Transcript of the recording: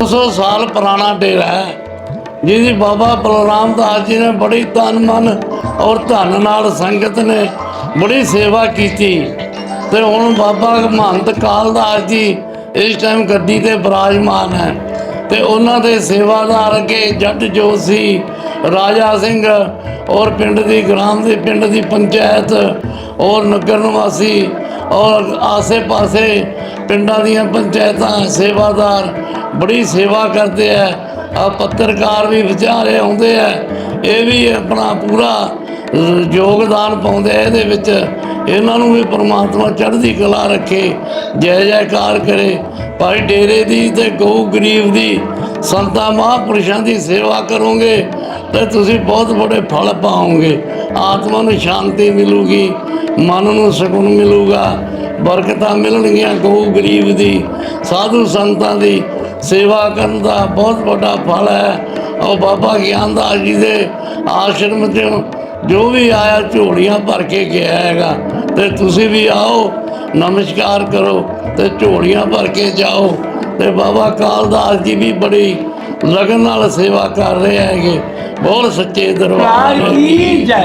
200 ਸਾਲ ਪੁਰਾਣਾ ਡੇਰਾ ਹੈ, ਜਿਹਦੀ ਬਾਬਾ ਬਲਰਾਮ ਦਾਸ ਜੀ ਨੇ ਬੜੀ ਤਨ ਮਨ ਔਰ ਧਨ ਨਾਲ ਸੰਗਤ ਨੇ ਬੜੀ ਸੇਵਾ ਕੀਤੀ। ਤੇ ਹੁਣ ਬਾਬਾ ਮਹੰਤ ਕਾਲ ਦਾਸ ਜੀ ਇਸ ਟਾਈਮ ਗੱਡੀ ਤੇ ਬਿਰਾਜਮਾਨ ਹੈ ਤੇ ਉਹਨਾਂ ਦੇ ਸੇਵਾਦਾਰ ਅੱਗੇ ਜੱਟ ਜੋ ਸੀ ਰਾਜਾ ਸਿੰਘ ਔਰ ਪਿੰਡ ਦੀ ਗ੍ਰਾਮ ਦੇ ਪਿੰਡ ਦੀ ਪੰਚਾਇਤ ਔਰ ਨਗਰ ਨਿਵਾਸੀ ਔਰ ਆਸੇ-ਪਾਸੇ ਪਿੰਡਾਂ ਦੀਆਂ ਪੰਚਾਇਤਾਂ, ਸੇਵਾਦਾਰ ਬੜੀ ਸੇਵਾ ਕਰਦੇ ਆ। ਆ ਪੱਤਰਕਾਰ ਵੀ ਵਿਚਾਰੇ ਆਉਂਦੇ ਆ। ਇਹ ਵੀ ਆਪਣਾ ਪੂਰਾ ਯੋਗਦਾਨ ਪਾਉਂਦੇ ਆ। ਇਹਦੇ ਵਿੱਚ ਇਹਨਾਂ ਨੂੰ ਵੀ ਪਰਮਾਤਮਾ ਚੜ੍ਹਦੀ ਕਲਾ ਰੱਖੇ, ਜੈ ਜੈਕਾਰ ਕਰੇ। ਭਾਈ ਡੇਰੇ ਦੀ ਤੇ ਗਊ ਗਰੀਬ ਦੀ, ਸੰਤਾਂ ਮਹਾਂਪੁਰਸ਼ਾਂ ਦੀ ਸੇਵਾ ਕਰੋਗੇ ਤੇ ਤੁਸੀਂ ਬਹੁਤ ਬੜੇ ਫਲ ਪਾਓਗੇ। ਆਤਮਾ ਨੂੰ ਸ਼ਾਂਤੀ ਮਿਲੂਗੀ, ਮਨ ਨੂੰ ਸਕੂਨ ਮਿਲੂਗਾ, ਬਰਕਤਾਂ ਮਿਲਣਗੀਆਂ ਗਊ ਗਰੀਬ ਦੀ, ਸਾਧੂ ਸੰਤਾਂ ਦੀ। ਸੇਵਾ ਕਰਨ ਦਾ ਬਹੁਤ ਵੱਡਾ ਫਲ ਹੈ। ਉਹ ਬਾਬਾ ਗਿਆਨਦਾਸ ਜੀ ਦੇ ਆਸ਼ਰਮ 'ਚ ਜੋ ਵੀ ਆਇਆ ਝੋਲੀਆਂ ਭਰ ਕੇ ਗਿਆ ਹੈਗਾ ਤੇ ਤੁਸੀਂ ਵੀ ਆਓ ਨਮਸਕਾਰ ਕਰੋ ਤੇ ਝੋਲੀਆਂ ਭਰ ਕੇ ਜਾਓ। ਤੇ ਬਾਬਾ ਕਾਲਦਾਸ ਜੀ ਵੀ ਬੜੀ ਲਗਨ ਨਾਲ ਸੇਵਾ ਕਰ ਰਹੇ ਹੈਗੇ। ਬਹੁਤ ਸੱਚੇ ਦਰਬਾਰ ਕੀ ਜੈ।